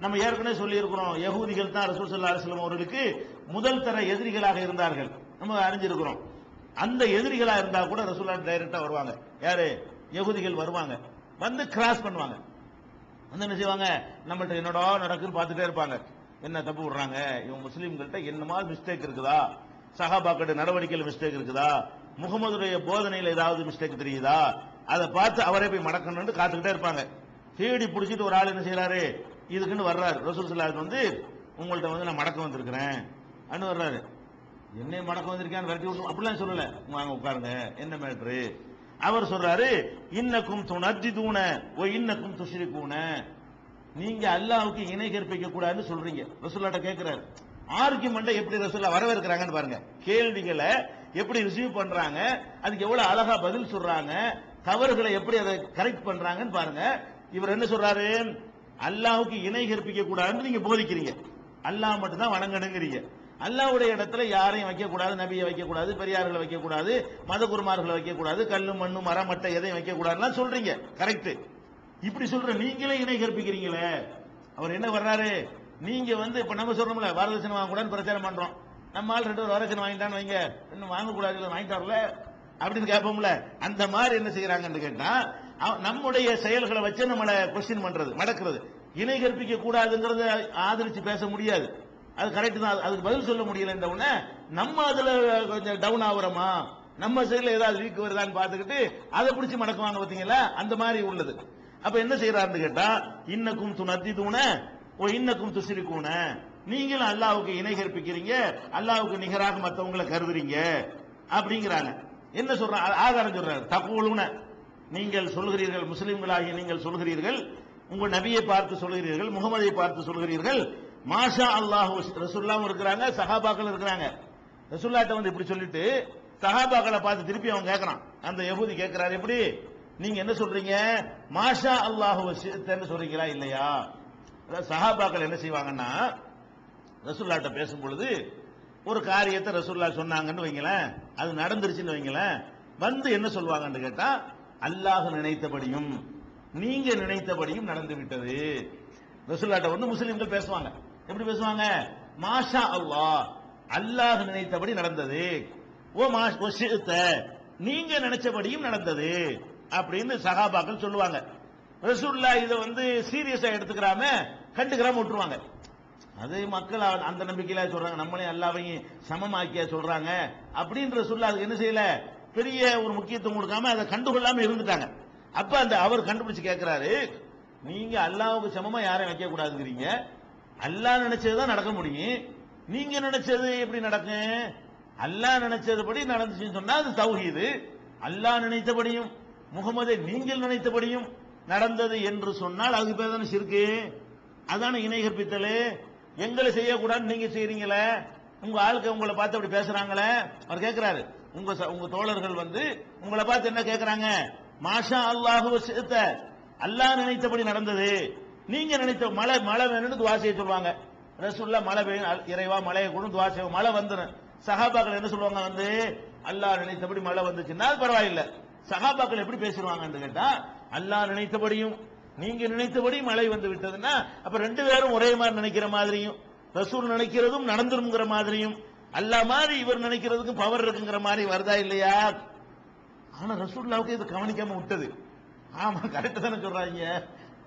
நம்ம ஏற்கனவே சொல்லி இருக்கிறோம் யகூதிகள் தான் ரசூல் சல்லா அலிஸ்லாம் அவர்களுக்கு முதல் தர எதிரிகளாக இருந்தார்கள். நம்ம அறிஞ்சிருக்கிறோம். அந்த எதிரிகளா இருந்தா கூட ரசூல்லா டைரக்டா வருவாங்க. யாரு? யகுதிகள் வருவாங்க. வந்து கிராஸ் பண்ணுவாங்க. வந்து என்ன செய்வாங்க? நம்மள்ட்ட என்னடா நடக்குன்னு பார்த்துட்டே இருப்பாங்க. என்ன தப்பு விடுறாங்க? இவங்க முஸ்லீம்கள்ட்ட என்னமா மிஸ்டேக் இருக்குதா? சஹாபாக்கிட்ட நடவடிக்கையில் மிஸ்டேக் இருக்குதா? முகமதுடைய போதனையில் ஏதாவது மிஸ்டேக் தெரியுதா? அதை பார்த்து அவரே போய் மடக்கணும்னு காத்துக்கிட்டே இருப்பாங்க. தேடி பிடிச்சிட்டு ஒரு ஆள் என்ன செய்யறாரு இதுக்குன்னு வர்றாரு. ரசூல் ஸல்லல்லாஹு வந்து உங்கள்ட்ட வந்து நான் மடக்க வந்திருக்கிறேன். அன்னு வர்றாரு. என்ன மடக்க வந்திருக்கான்னு விரட்டி விட்டு அப்படிலாம் சொல்லல. வாங்க உட்காருங்க. என்ன மேட்ரு அவர் சொல்றாரு இன்னக்கும் துணத்திதூன ஓ இன்னக்கும் துஷ்ரிக்கூன நீங்க அல்லாவுக்கு இணை கற்பிக்க கூடாதுன்னு சொல்றீங்க. ரசூல்லாட்ட கேட்கிறாரு ஆர்குமெண்ட்டை எப்படி ரசூல்லா வரவேற்கிறாங்கன்னு பாருங்க. கேள்விகளை எப்படி ரிசீவ் பண்றாங்க? அதுக்கு எவ்வளவு அழகா பதில் சொல்றாங்க? தவறுகளை எப்படி அதை கரெக்ட் பண்றாங்கன்னு பாருங்க. இவர் என்ன சொல்றாரு? அல்லாவுக்கு இணை கற்பிக்க கூடாதுன்னு நீங்க போதிக்கிறீங்க. அல்லாஹ் மட்டும் தான் வணங்கணுங்கிறீங்க. அல்லாஹ்வுடைய இடத்துல யாரையும் வைக்க கூடாது நபியை வைக்க கூடாது பெரியார்களை வைக்க கூடாது மத குருமார்களை வைக்க கூடாது கல்லு மண்ணு மரம் மட்டை எதையும் வைக்க கூடாதுலாம் சொல்றீங்க. கரெக்ட் இப்படி சொல்ற நீங்களே இணை கற்பிக்கிறீங்களே. அவர் என்ன வர்றாரு? நீங்க வந்து இப்ப நம்ம சொல்றோம்ல வரதட்சணை வாங்க கூடாதுன்னு பிரச்சாரம் பண்றோம். நம்ம ஆள் ரெண்டு பேர் வரதட்சணை வாங்கிட்டான்னு வைங்க. இன்னும் வாங்க கூடாது வாங்கிட்டார்ல அப்படின்னு கேட்போம்ல. அந்த மாதிரி என்ன செய்யறாங்கன்னு கேட்டா நம்முடைய செயல்களை வச்சு நம்மளை கொஸ்டின் பண்றது மடக்கிறது. இணை கற்பிக்க கூடாதுங்கிறத ஆதரிச்சு பேச முடியாது. அது கரெக்ட் தான். அதுக்கு பதில் சொல்ல முடியல இந்த உடனே நம்ம அதுல கொஞ்சம் டவுன் ஆகுறோமா? நம்ம சைடில் ஏதாவது வீக் வருதான்னு பார்த்துக்கிட்டு அதை பிடிச்சி மடக்குவாங்க பார்த்தீங்களா? அந்த மாதிரி உள்ளது. அப்ப என்ன செய்யறாருன்னு கேட்டா இன்னக்கும் துணத்திதூன ஓ இன்னக்கும் துசிரிக்கூன நீங்களும் அல்லாவுக்கு இணை கற்பிக்கிறீங்க அல்லாவுக்கு நிகராக மற்றவங்களை கருதுறீங்க அப்படிங்கிறாங்க. என்ன சொல்றாங்க ஆதாரம் சொல்றாரு. தகவலுன நீங்கள் சொல்கிறீர்கள் முஸ்லிம்களாகி நீங்கள் சொல்கிறீர்கள் உங்கள் நபியை பார்த்து சொல்கிறீர்கள் முகமதை பார்த்து சொல்கிறீர்கள் மாஷா அல்லாஹ் ரசுல்லாவும் இருக்கிறாங்க சஹாபாக்கள் இருக்கிறாங்க. ரசுல்லாட்ட வந்து இப்படி சொல்லிட்டு சஹாபாக்களை பார்த்து திருப்பி அவன் கேட்கறான் அந்த யகுதி கேட்கிறாரு எப்படி? நீங்க என்ன சொல்றீங்க? மாஷா அல்லாஹ் சொல்றீங்களா இல்லையா? சஹாபாக்கள் என்ன செய்வாங்கன்னா ரசுல்லாட்ட பேசும் பொழுது ஒரு காரியத்தை ரசுல்லா சொன்னாங்கன்னு வைங்களேன் அது நடந்துருச்சுன்னு வைங்களேன் வந்து என்ன சொல்லுவாங்கன்னு கேட்டா அல்லாஹ் நினைத்தபடியும் நீங்க நினைத்தபடியும் நடந்து விட்டது. ரசூல்லாட்ட வந்து முஸ்லிம்கள் பேசுவாங்க. எப்படி பேசுவாங்க? மாஷா அல்லாஹ் அல்லாஹ் நினைத்தபடி நடந்தது. ஓ மாஷித்த நீங்க நினைச்சபடியும் நடந்தது. அப்படின்னு சகாபாக்கள் சொல்லுவாங்க. ரசூல்லா இதை வந்து சீரியஸா எடுத்துக்கிறாம கண்டுக்கிறாம விட்டுருவாங்க. அது மக்கள் அந்த நம்பிக்கையில சொல்றாங்க. நம்மளே அல்லாவையும் சமமாக்கியா சொல்றாங்க. அப்படின்ற சொல்ல அதுக்கு என்ன செய்யல? பெரிய ஒரு முக்கியத்துவம் கொடுக்காம அதை கண்டுகொள்ளாம இருந்துட்டாங்க. அப்ப அந்த அவர் கண்டுபிடிச்சு கேட்கிறாரு நீங்க அல்லாவுக்கு சமமா யாரையும் வைக்க கூடாதுங்கிறீங்க அல்லாஹ் நினைச்சதுதான் நடக்க முடியும். நீங்க நினைச்சது எப்படி நடக்கும் அல்லாஹ் நினைச்சதுபடி நடந்துச்சுன்னு சொன்னா அது தௌஹீது. அல்லாஹ் நினைத்தபடியும் முகமதை நீங்கள் நினைத்தபடியும் நடந்தது என்று சொன்னால் அதுக்கு பேர் தானே சிறுக்கு அதான இணை கற்பித்தல் எங்களை செய்யக்கூடாதுன்னு நீங்க செய்றீங்களே. உங்க ஆளுக்கு உங்களை பார்த்து அப்படி பேசுறாங்களே. அவர் கேட்கிறாரு உங்க உங்க தோழர்கள் வந்து உங்களை பார்த்து என்ன கேட்கறாங்க மாஷா அல்லாஹு சித்த அல்லாஹ் நினைத்தபடி நடந்தது. நீங்க நினைத்த மழை மழை வேணும்னு துவா செய்ய சொல்லுவாங்க. ரசூல்லா மழை பெய்யும் இறைவா மழையை கூட துவா செய்வோம். மழை வந்துடும் சகாபாக்கள் என்ன சொல்லுவாங்க வந்து? அல்லாஹ் நினைத்தபடி மழை வந்துச்சுன்னா அது பரவாயில்லை. சஹாபாக்கள் எப்படி பேசிடுவாங்கன்னு கேட்டா அல்லாஹ் நினைத்தபடியும் நீங்க நினைத்தபடி மழை வந்து விட்டதுன்னா அப்ப ரெண்டு பேரும் ஒரே மாதிரி நினைக்கிற மாதிரியும் ரசூல் நினைக்கிறதும் நடந்துருங்கிற மாதிரியும் அல்ல மாதிரி இவர் நினைக்கிறதுக்கு பவர் இருக்குங்கிற மாதிரி வருதா இல்லையா? ஆனா ரசூல்லாவுக்கு இது கவனிக்காம விட்டது. ஆமா கரெக்ட் தானே சொல்றாங்க.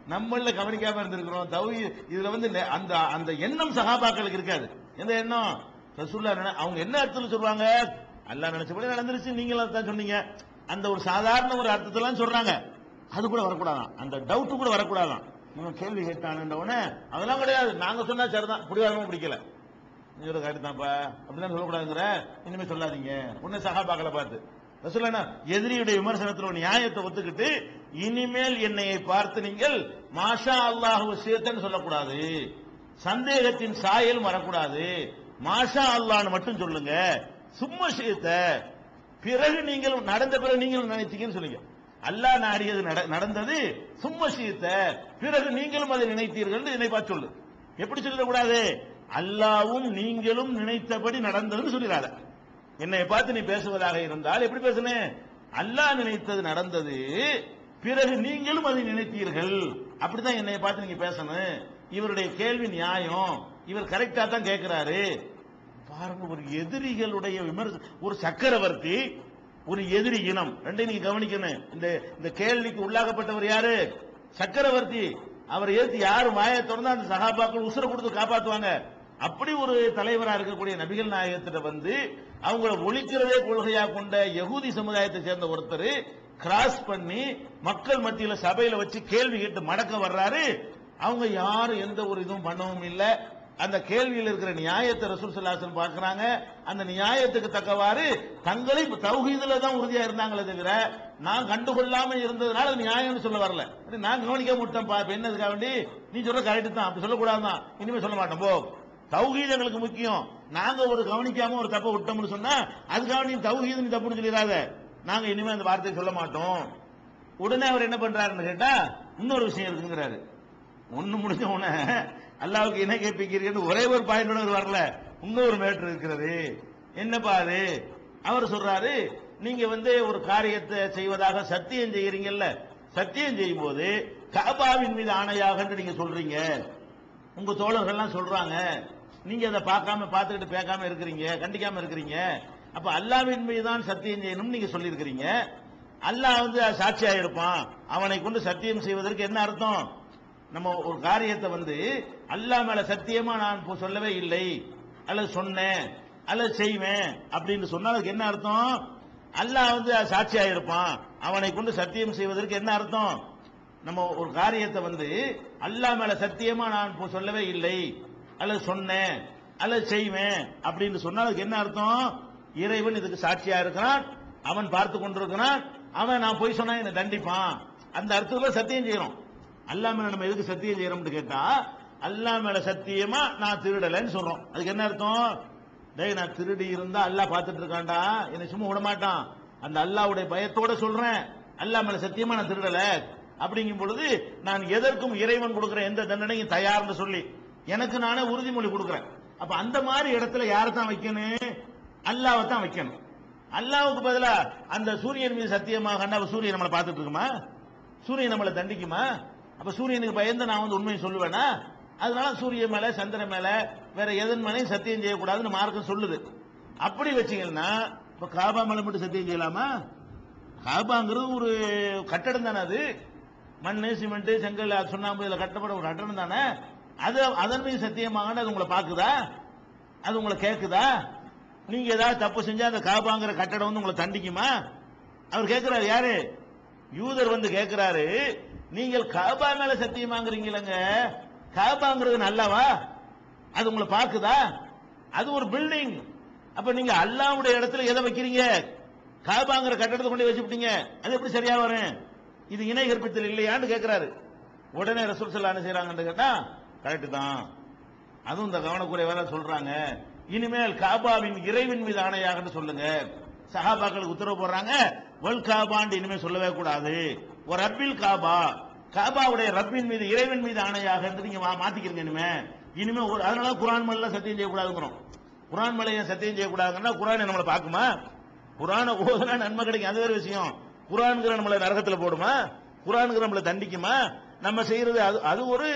நம்மள கவனிக்காம இருந்திருக்கிறோம். தவி இதுல வந்து அந்த அந்த எண்ணம் சகாபாக்களுக்கு இருக்காது. எந்த எண்ணம்? ரசூல்லா அவங்க என்ன அர்த்தத்தில் சொல்லுவாங்க? அல்லாஹ் நினைச்சபடி நடந்துருச்சு. நீங்களும் தான் சொன்னீங்க. அந்த ஒரு சாதாரண ஒரு அர்த்தத்தெல்லாம் சொல்றாங்க. அது கூட வரக்கூடாதான். அந்த டவுட் கூட வரக்கூடாதான். கேள்வி கேட்டானுன்ற உடனே அதெல்லாம் கிடையாது. நாங்க சொன்னா சரிதான். பிடிவாதமும் பிடிக்கல. நீ ஒரு தான்ப்பா அப்படிலாம் சொல்லக்கூடாதுங்கிற? இனிமே சொல்லாதீங்க. உன்னை சகாபாக்களை பார்த்து. ரசூலுல்லாஹ் எதிரியுடைய விமர்சனத்தில் ஒரு நியாயத்தை ஒத்துக்கிட்டு இனிமேல் என்னையை பார்த்து நீங்கள் மாஷா அல்லாஹு சேர்த்தன்னு சொல்லக்கூடாது. சந்தேகத்தின் சாயல் வரக்கூடாது. மாஷா அல்லாஹ்னு மட்டும் சொல்லுங்க. சும்மா சேத்த. பிறகு நீங்கள் நடந்த பிறகு நீங்கள் நினைத்தீங்கன்னு சொல்லுங்க. அல்லாஹ் நாடியது நட- நடந்தது சும்மா சீத்த. பிறகு நீங்களும் அதை நினைத்தீர்கள் நினைப்பா சொல்லு. எப்படி சொல்லிடக்கூடாது அல்லாவும் நீங்களும் நினைத்தபடி நடந்ததுன்னு சொல்லிடாத என்னை பார்த்து நீ பேசுவதாக இருந்தால் எப்படி பேசுனேன் அல்லாஹ் நினைத்தது நடந்தது பிறகு நீங்களும் அதை நினைத்தீர்கள். அப்படிதான் என்னை பார்த்து நீங்க பேசணும். இவருடைய கேள்வி நியாயம். இவர் கரெக்டா தான் கேட்கிறாரு பாருங்க ஒரு எதிரிகளுடைய விமர்சனம் ஒரு சக்கரவர்த்தி ஒரு எதிரி இனம். ரெண்டையும் நீங்க கவனிக்கணும். இந்த இந்த கேள்விக்கு உள்ளாகப்பட்டவர் யாரு? சக்கரவர்த்தி. அவர் ஏற்று யாரு வாயை திறந்தா அந்த சகாபாக்கள் உசுர கொடுத்து காப்பாத்துவாங்க. அப்படி ஒரு தலைவரா இருக்கக்கூடிய நபிகள் நாயகத்திட்ட வந்து அவங்கள ஒழிக்கிறதே கொள்கையா கொண்ட யகுதி சமுதாயத்தை சேர்ந்த ஒருத்தர் கிராஸ் பண்ணி மக்கள் மத்தியில சபையில வச்சு கேள்வி கேட்டு மடக்க வர்றாரு. அவங்க யாரும் எந்த ஒரு இதுவும் பண்ணவும் இல்லை. அந்த கேள்வியில் இருக்கிற நியாயத்தை ரசூல் சல்லாசன் பார்க்கறாங்க. அந்த நியாயத்துக்கு தக்கவாறு தங்களை தௌஹீதுல தான் உறுதியா இருந்தாங்களே தவிர நான் கண்டுகொள்ளாம இருந்ததுனால நியாயம்னு சொல்ல வரல. நான் கவனிக்க விட்டேன் பா என்னதுக்காக வேண்டி? நீ சொல்ற கரெக்ட் தான். அப்படி சொல்லக்கூடாது தான் இனிமே சொல்ல மாட்டோம் போ. தௌஹீத் எங்களுக்கு முக்கியம். நாங்க ஒரு கவனிக்காம ஒரு தப்பை விட்டோம்னு சொன்னா அதுக்காக நீ தௌஹீத் நீ தப்புன்னு சொல்லிடாத. நாங்க இனிமே அந்த வார்த்தையை சொல்ல மாட்டோம். உடனே அவர் என்ன பண்றாருன்னு கேட்டா இன்னொரு விஷயம் இருக்குங்கிறாரு. ஒண்ணு முடிஞ்ச உடனே அல்லாவுக்கு இணை கேட்பிக்கிறீங்கன்னு ஒரே ஒரு பாயிண்டோட ஒரு வரல. இன்னொரு மேட்ரு இருக்கிறது. என்னப்பா அது? அவர் சொல்றாரு நீங்க வந்து ஒரு காரியத்தை செய்வதாக சத்தியம் செய்யறீங்கல்ல. சத்தியம் செய்யும் போது காபாவின் மீது ஆணையாக நீங்க சொல்றீங்க. உங்க தோழர்கள்லாம் சொல்றாங்க. நீங்க அதை பார்க்காம பார்த்துக்கிட்டு பேக்காம இருக்கிறீங்க கண்டிக்காம இருக்கிறீங்க. அப்ப அல்லாவின் மீது தான் சத்தியம் செய்யணும்னு நீங்க சொல்லியிருக்கிறீங்க. அல்லாஹ் வந்து சாட்சியா இருப்பான் அவனை கொண்டு சத்தியம் செய்வதற்கு என்ன அர்த்தம்? நம்ம ஒரு காரியத்தை வந்து அல்லாஹ் மேல சத்தியமா நான் இப்போ சொல்லவே இல்லை. அல்லது சொன்னேன் அல்லது செய்வேன் அப்படின்னு சொன்னா அதுக்கு என்ன அர்த்தம்? அல்லாஹ் வந்து சாட்சியா இருப்பான் அவனை கொண்டு சத்தியம் செய்வதற்கு என்ன அர்த்தம்? நம்ம ஒரு காரியத்தை வந்து அல்லாஹ் மேல சத்தியமா நான் இப்போ சொல்லவே இல்லை. அல்லது சொன்னேன் அல்லது செய்வேன் அப்படின்னு சொன்னால் அதுக்கு என்ன அர்த்தம்? இறைவன் இதுக்கு சாட்சியா இருக்கிறான் அவன் பார்த்து கொண்டிருக்கிறான் அவன் நான் போய் சொன்னா என்னை தண்டிப்பான். அந்த அர்த்தத்துல சத்தியம் செய்யறோம் அல்லாஹ் மேல நம்ம எதுக்கு சத்தியம் செய்யறோம்னு கேட்டா அல்லா மேல சத்தியமா நான் திருடலைன்னு சொல்றோம். அதுக்கு என்ன அர்த்தம்? டேய் நான் திருடி இருந்தா அல்லாஹ் பார்த்துட்டு இருக்காண்டா என்னை சும்மா விட மாட்டான். அந்த அல்லாவுடைய பயத்தோட சொல்றேன். அல்லா மேல சத்தியமா நான் திருடல. அப்படிங்கும் பொழுது நான் எதற்கும் இறைவன் கொடுக்கிற எந்த தண்டனையும் தயார்னு சொல்லி எனக்கு நானே உறுதிமொழி கொடுக்குறேன். அப்ப அந்த மாதிரி இடத்துல யாரை தான் வைக்கணும்? அல்லாவை தான் வைக்கணும். அல்லாவுக்கு பதிலா அந்த சூரியன் மீது சத்தியமாக அப்ப சூரியன் நம்மளை பார்த்துட்டு இருக்குமா சூரியன் நம்மளை தண்டிக்குமா? அப்ப சூரியனுக்கு பயந்து நான் வந்து உண்மையை சொல்லுவேனா? அதனால சூரியன் மேல சந்திரன் மேல வேற எதன் மேலையும் சத்தியம் செய்யக்கூடாதுன்னு மார்க்கம் சொல்லுது. அப்படி வச்சீங்கன்னா இப்ப காபா மேல மட்டும் சத்தியம் செய்யலாமா? காபாங்கிறது ஒரு கட்டடம் தானே அது. மண் சிமெண்ட் செங்கல் சுண்ணாம்பு இதில் கட்டப்பட ஒரு கட்டடம் தானே. அது அதன் மீது சத்தியமாகனு அது உங்களை பார்க்குதா? அது உங்களை கேட்குதா? நீங்க ஏதாவது தப்பு செஞ்சா அந்த காபாங்கிற கட்டடம் வந்து உங்களை தண்டிக்குமா? அவர் கேட்கிறாரு யாரு? யூதர் வந்து கேட்கிறாரு நீங்கள் காபா மேல சத்தியமாங்கிறீங்களங்க காபாங்கிறது நல்லவா? அது உங்களை பார்க்குதா? அது ஒரு பில்டிங் அப்ப நீங்க அல்லாவுடைய இடத்துல எதை வைக்கிறீங்க? காபாங்கிற கட்டடத்தை கொண்டு வச்சுட்டீங்க அது எப்படி சரியா வரும்? இது இணை கற்பித்தல் இல்லையான்னு கேட்கிறாரு. உடனே ரசூல் சல்லா செய்கிறாங்கன்னு செய்யறாங்கன்னு கேட்டா கரெக்டு தான். அதுவும் இந்த கவனக்குறைவாக சொல்றாங்க. இனிமேல் காபாவின் இறைவின் மீது ஆணையாகன்னு சொல்லுங்க. சஹாபாக்களுக்கு உத்தரவு போடுறாங்க. வல் காபான்னு இனிமேல் சொல்லவே கூடாது. ஒரு ரப்பில் காபா. காபாவுடைய ரப்பின் மீது இறைவன் மீது ஆணையாக நீங்க மாத்திக்கிறீங்க இனிமே. இனிமே ஒரு அதனால குரான் மலையில சத்தியம் செய்யக்கூடாதுங்கிறோம். குரான் மலையை சத்தியம் செய்யக்கூடாதுன்னா குரான் நம்மளை பார்க்குமா? குரானை ஓதுனா நன்மை கிடைக்கும். அது வேறு விஷயம். குரான்கிற நம்மளை நரகத்தில் போடுமா? குரான்கிற நம்மளை தண்டிக்குமா? நம்ம செய்யறது அது அது ஒரு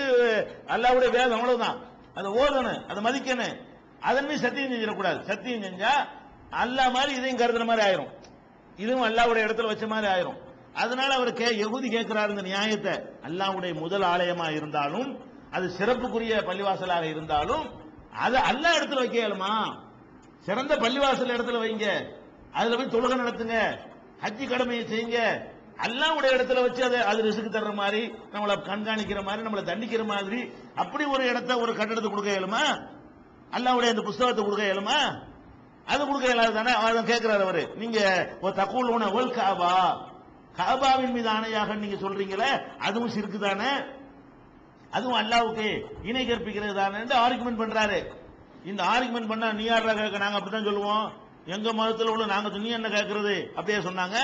அல்லாவுடைய வேதம் அவ்வளவுதான். அதை ஓதணும் அதை மதிக்கணும். அதன்மே சத்தியம் செஞ்சிடக்கூடாது. சத்தியம் செஞ்சா அல்லா மாதிரி இதையும் கருதுற மாதிரி ஆயிரும். இதுவும் அல்லாவுடைய இடத்துல வச்ச மாதிரி ஆயிரும். அதனால அவர் கே எகுதி கேட்கிறார் இந்த நியாயத்தை அல்லாவுடைய முதல் ஆலயமா இருந்தாலும் அது சிறப்புக்குரிய பள்ளிவாசலாக இருந்தாலும் அது அல்லா இடத்துல வைக்கலுமா? சிறந்த பள்ளிவாசல் இடத்துல வைங்க. அதுல போய் தொழுகை நடத்துங்க. ஹஜ்ஜி கடமையை செய்யுங்க. அல்லாவுடைய இடத்துல வச்சு அதை அது ரிசுக்கு தர்ற மாதிரி நம்மளை கண்காணிக்கிற மாதிரி நம்மளை தண்டிக்கிற மாதிரி அப்படி ஒரு இடத்த ஒரு கட்டடத்தை கொடுக்க இயலுமா? அல்லாவுடைய அந்த புஸ்தகத்தை கொடுக்க இயலுமா? அது கொடுக்க இயலாது தானே? அவர் கேட்கிறார் அவரு. நீங்க ஒரு தக்கூல் உணவல் காபா. காபாவின் மீது ஆணையாக நீங்க சொல்றீங்களே அதுவும் சிறுக்கு தானே? அதுவும் அல்லாவுக்கு இணை கற்பிக்கிறது தானே ஆர்குமெண்ட் பண்றாரு. இந்த ஆர்குமெண்ட் பண்ணா நீ யாரா கேட்க? நாங்க அப்படித்தான் சொல்லுவோம். எங்க மதத்தில் உள்ள நாங்க நீ என்ன கேட்கறது? அப்படியே சொன்னாங்க.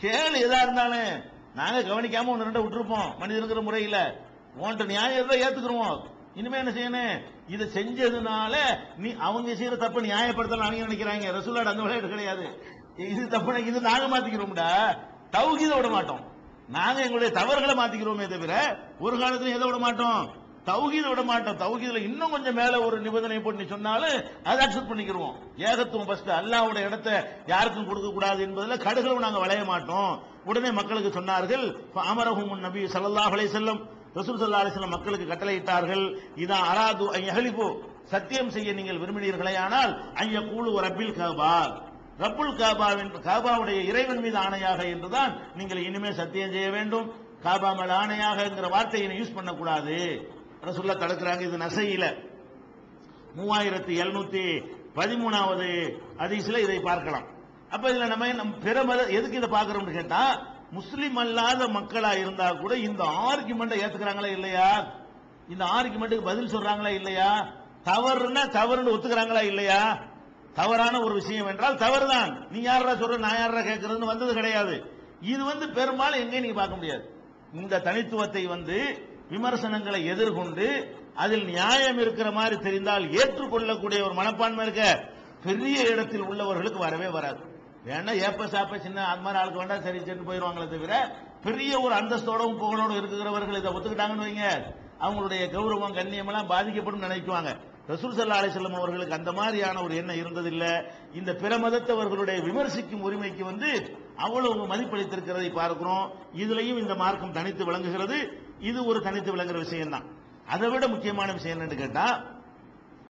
கேள்வி எதா இருந்தாலும். நாங்க கவனிக்காம ஒன்று ரெண்டு விட்டுருப்போம். மனிதனுங்கிற முறையில. உன்ட்ட நியாயம் இருந்தா ஏத்துக்கிறோம் இனிமே என்ன செய்யணும்? இதை செஞ்சதுனால நீ அவங்க செய்யற தப்பு நியாயப்படுத்தலாம் அவங்க நினைக்கிறாங்க. ரசூலாட் அந்த விளையாட்டு கிடையாது. இது தப்பு இது நாங்க மாத்திக்கிறோம்டா. தௌகீத விட மாட்டோம். நாங்க எங்களுடைய தவறுகளை மாத்திக்கிறோமே தவிர ஒரு காலத்திலும் எதை விட மாட்டோம்? தௌகீத விட மாட்டோம். தௌகீதுல இன்னும் கொஞ்சம் மேல ஒரு நிபந்தனை போட்டு சொன்னாலும் அதை அக்செப்ட் பண்ணிக்கிறோம் ஏகத்துவம் ஃபர்ஸ்ட் அல்லாவோட இடத்தை யாருக்கும் கொடுக்க கூடாது என்பதில் கடுகளவு நாங்கள் விளைய மாட்டோம். உடனே மக்களுக்கு சொன்னார்கள் அமரகும் நபி சல்லாஹ் செல்லும் வஸல்லம். ரசூல் சல்லா அலைஹி மக்களுக்கு கட்டளையிட்டார்கள் இதான் அராது ஐஹலிபு சத்தியம் செய்ய நீங்கள் விரும்பினீர்களே ஆனால் ஐய கூழு ரப்பில் கபா. ரப்புல் காபாவின் காபாவுடைய இறைவன் மீது ஆணையாக என்றுதான் நீங்கள் இனிமே சத்தியம் செய்ய வேண்டும். காபா மேல ஆணையாகங்கிற வார்த்தையை யூஸ் பண்ணக்கூடாது. ரசுல்லா தடுக்கிறாங்க இது நசையில. மூவாயிரத்தி எழுநூத்தி பதிமூணாவது அதிசல இதை பார்க்கலாம். அப்ப இதுல நம்ம நம் பெருமத எதுக்கு இதை பார்க்கிறோம்னு கேட்டா முஸ்லீம் அல்லாத மக்களா இருந்தா கூட இந்த ஆர்குமெண்ட்டை ஏத்துக்கிறாங்களா இல்லையா? இந்த ஆர்குமெண்ட்டுக்கு பதில் சொல்றாங்களா இல்லையா? தவறுனா தவறுன்னு ஒத்துக்கிறாங்களா இல்லையா? தவறான ஒரு விஷயம் என்றால் தவறுதான். நீ யாரா சொல்ற நான் யாரா கேட்கறதுன்னு வந்தது கிடையாது. இது வந்து பெரும்பாலும் எங்கேயும் நீங்க பார்க்க முடியாது. இந்த தனித்துவத்தை வந்து விமர்சனங்களை எதிர்கொண்டு அதில் நியாயம் இருக்கிற மாதிரி தெரிந்தால் ஏற்றுக்கொள்ளக்கூடிய ஒரு மனப்பான்மை இருக்க பெரிய இடத்தில் உள்ளவர்களுக்கு வரவே வராது. வேணா ஏப்ப சாப்ப சின்ன அது மாதிரி ஆளுக்கு வேண்டாம் சரி சென்று போயிடுவாங்களே தவிர பெரிய ஒரு அந்தஸ்தோடவும் புகழோடும் இருக்கிறவர்கள் இதை ஒத்துக்கிட்டாங்கன்னு வைங்க. அவங்களுடைய கௌரவம் கண்ணியம் எல்லாம் பாதிக்கப்படும் நினைக்குவாங்க. ரசூல் சல்லா அலிசல்லம் அவர்களுக்கு அந்த மாதிரியான ஒரு எண்ணம் இருந்ததில்லை. இந்த பிற மதத்தவர்களுடைய விமர்சிக்கும் உரிமைக்கு வந்து அவ்வளவு மதிப்பளித்திருக்கிறதை பார்க்கிறோம். இதுலையும் இந்த மார்க்கம் தனித்து விளங்குகிறது. இது ஒரு தனித்து விளங்குற விஷயம் தான் அதை விட முக்கியமான விஷயம் என்னன்னு கேட்டா